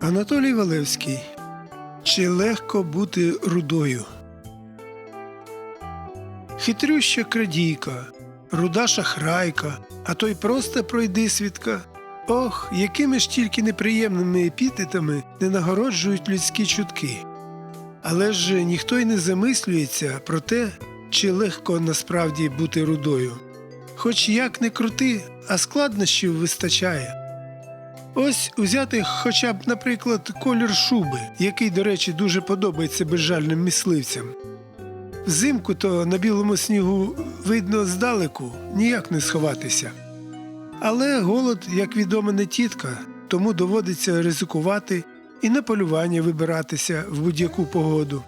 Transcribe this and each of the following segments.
Анатолій Валевський. Чи легко бути рудою? Хитрюща крадійка, руда шахрайка, а то й просто пройди свідка. Ох, якими ж тільки неприємними епітетами не нагороджують людські чутки. Але ж ніхто й не замислюється про те, чи легко насправді бути рудою. Хоч як не крути, а складнощів вистачає. Ось узяти хоча б, наприклад, колір шуби, який, до речі, дуже подобається безжальним мисливцям. Взимку то на білому снігу видно здалеку, ніяк не сховатися. Але голод, як відомо, не тітка, тому доводиться ризикувати і на полювання вибиратися в будь-яку погоду.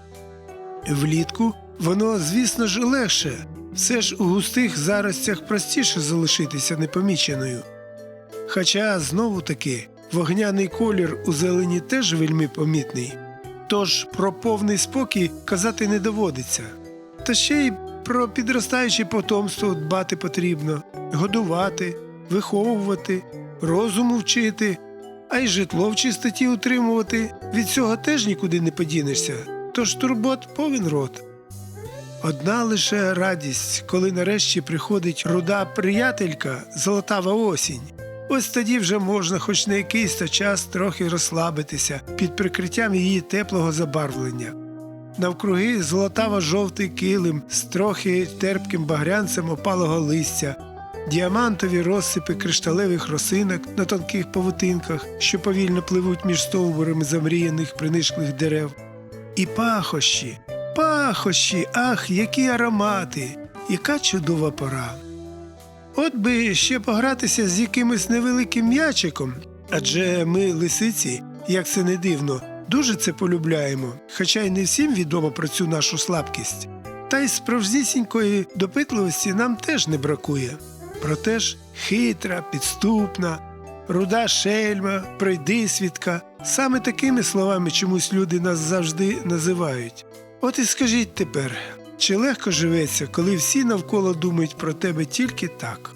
Влітку воно, звісно ж, легше, все ж у густих заростях простіше залишитися непоміченою. Хоча знову таки вогняний колір у зелені теж вельми помітний, тож про повний спокій казати не доводиться. Та ще й про підростаюче потомство дбати потрібно, годувати, виховувати, розуму вчити, а й житло в чистоті утримувати. Від цього теж нікуди не подінешся, тож турбот повен рот. Одна лише радість, коли нарешті приходить руда приятелька, золотава осінь. Ось тоді вже можна хоч на якийсь то час трохи розслабитися під прикриттям її теплого забарвлення. Навкруги золотаво жовтий килим з трохи терпким багрянцем опалого листя, діамантові розсипи кришталевих росинок на тонких павутинках, що повільно пливуть між стовбурами замріяних принишклих дерев. І пахощі, пахощі, ах, які аромати, яка чудова пора. От би ще погратися з якимось невеликим м'ячиком, адже ми, лисиці, як це не дивно, дуже це полюбляємо, хоча й не всім відомо про цю нашу слабкість. Та й справжнісінької допитливості нам теж не бракує. Проте ж хитра, підступна, руда шельма, пройдисвідка, саме такими словами чомусь люди нас завжди називають. От і скажіть тепер, чи легко живеться, коли всі навколо думають про тебе тільки так?